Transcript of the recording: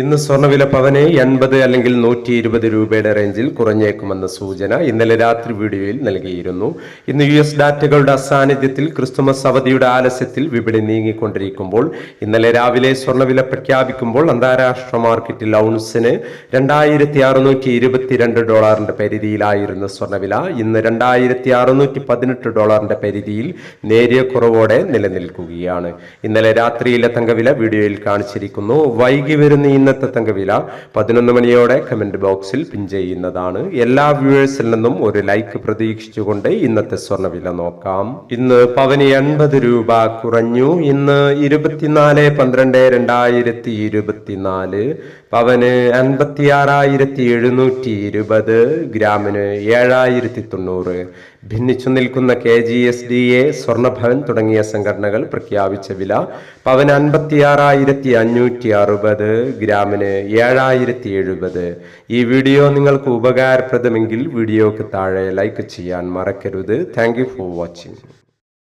ഇന്ന് സ്വർണവില പവന് എൺപത് അല്ലെങ്കിൽ നൂറ്റി ഇരുപത് രൂപയുടെ റേഞ്ചിൽ കുറഞ്ഞേക്കുമെന്ന സൂചന ഇന്നലെ രാത്രി വീഡിയോയിൽ നൽകിയിരുന്നു. ഇന്ന് യു എസ് ഡാറ്റകളുടെ അസാന്നിധ്യത്തിൽ ക്രിസ്തുമസ് അവധിയുടെ ആലസ്യത്തിൽ വിപണി നീങ്ങിക്കൊണ്ടിരിക്കുമ്പോൾ ഇന്നലെ രാവിലെ സ്വർണവില പ്രഖ്യാപിക്കുമ്പോൾ അന്താരാഷ്ട്ര മാർക്കറ്റിൽ ഔൺസിന് രണ്ടായിരത്തി അറുന്നൂറ്റി ഇരുപത്തിരണ്ട് ഡോളറിന്റെ പരിധിയിലായിരുന്ന സ്വർണവില ഇന്ന് രണ്ടായിരത്തി അറുന്നൂറ്റി പതിനെട്ട് ഡോളറിന്റെ പരിധിയിൽ നേരിയ കുറവോടെ നിലനിൽക്കുകയാണ്. ഇന്നലെ രാത്രിയിലെ തങ്കവില വീഡിയോയിൽ കാണിച്ചിരിക്കുന്നു. വൈകി വരുന്ന ഇന്നത്തെ തങ്കവില പതിനൊന്ന് മണിയോടെ കമന്റ് ബോക്സിൽ പിൻ ചെയ്യുന്നതാണ്. എല്ലാ വ്യൂവേഴ്സിൽ നിന്നും ഒരു ലൈക്ക് പ്രതീക്ഷിച്ചുകൊണ്ട് ഇന്നത്തെ സ്വർണവില നോക്കാം. ഇന്ന് പവന് എൺപത് രൂപ കുറഞ്ഞു. ഇന്ന് ഇരുപത്തിനാല് പന്ത്രണ്ട് രണ്ടായിരത്തി ഇരുപത്തിനാല് പവന് അൻപത്തി ആറായിരത്തി എഴുന്നൂറ്റി ഇരുപത് ഗ്രാമിന് ഏഴായിരത്തി തൊണ്ണൂറ് ഭിന്നിച്ചു നിൽക്കുന്ന K G S D A സ്വർണഭവൻ തുടങ്ങിയ സംഘടനകൾ പ്രഖ്യാപിച്ച വില പവന് അൻപത്തി ആറായിരത്തി അഞ്ഞൂറ്റി അറുപത് ഗ്രാമിന് ഏഴായിരത്തി എഴുപത് ഈ വീഡിയോ നിങ്ങൾക്ക് ഉപകാരപ്രദമെങ്കിൽ വീഡിയോക്ക് താഴെ ലൈക്ക് ചെയ്യാൻ മറക്കരുത്. Thank for watching